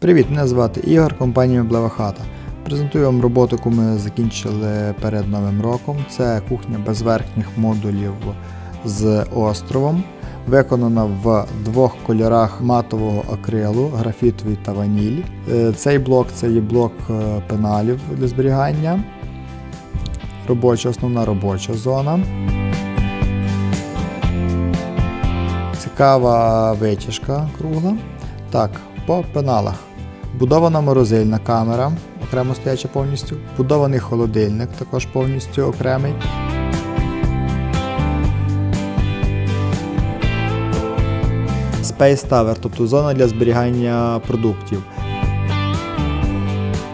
Привіт, мене звати Ігор, компанія Меблева хата. Презентую вам роботу, яку ми закінчили перед Новим роком. Це кухня без верхніх модулів з островом. Виконана в двох кольорах матового акрилу, графітовий та ваніль. Е, Цей блок це є блок е, пеналів для зберігання. Робоча, основна робоча зона. Цікава витяжка кругла. Так, по пеналах. Будована морозильна камера, окремо стояча повністю. Будований холодильник, також повністю окремий. Space Tower, тобто зона для зберігання продуктів.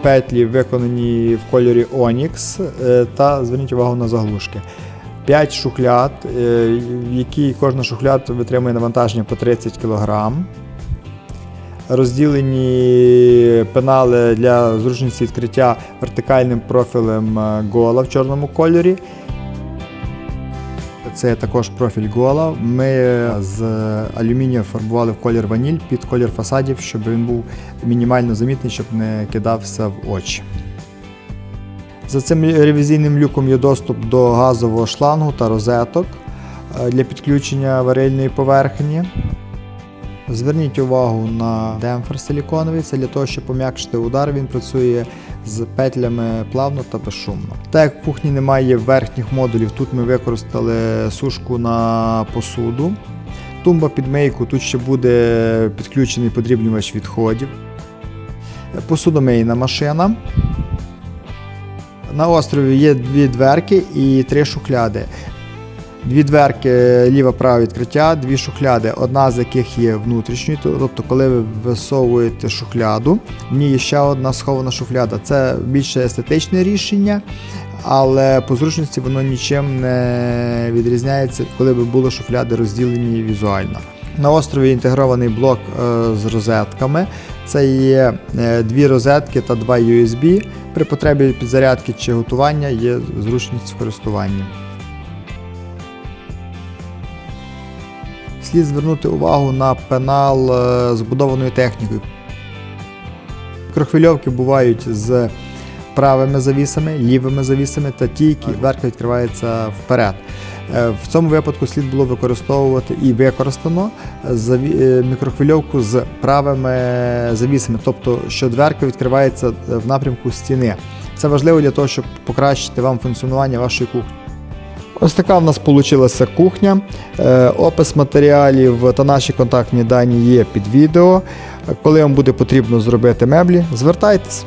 Петлі виконані в кольорі Onyx е, та зверніть увагу на заглушки. 5 шухляд, е, які кожна шухляд витримує навантаження по 30 кг. Розділені пенали для зручності відкриття вертикальним профілем е, гола в чорному кольорі. Це також профіль гола. Ми з алюмінію фарбували в колір ваніль під колір фасадів, щоб він був мінімально замітний, щоб не кидався в очі. За цим ревізійним люком є доступ до газового шлангу та розеток е, для підключення варильної поверхні. Зверніть увагу на демпфер силіконовий, це для того, щоб пом'якшити удар, він працює з петлями плавно та безшумно. Так як в кухні немає верхніх модулів, тут ми використали сушку на посуду. Тумба під мийку, тут ще буде підключений подрібнювач відходів. Посудомийна машина. На острові є дві дверки і три шухляди. Дві дверки ліва-праве відкриття, дві шухляди, одна з яких є внутрішньою, тобто, коли ви висовуєте шухляду, в ній є ще одна схована шухляда. Це більше естетичне рішення, але по зручності воно нічим не відрізняється, коли б були шухляди розділені візуально. На острові інтегрований блок е, з розетками. Це є е, дві розетки та два USB. При потребі підзарядки чи готування є зручність в користуванні. Слід звернути увагу на пенал е, збудованою технікою. Мікрохвильовки бувають з правими завісами, лівими завісами та ті, які дверка відкривається вперед. Е, В цьому випадку слід було використовувати і використано е, мікрохвильовку з правими завісами, тобто що дверка відкривається в напрямку стіни. Це важливо для того, щоб покращити вам функціонування вашої кухні. Ось така в нас вийшла кухня. Е, Опис матеріалів та наші контактні дані є під відео. Коли вам буде потрібно зробити меблі, звертайтесь.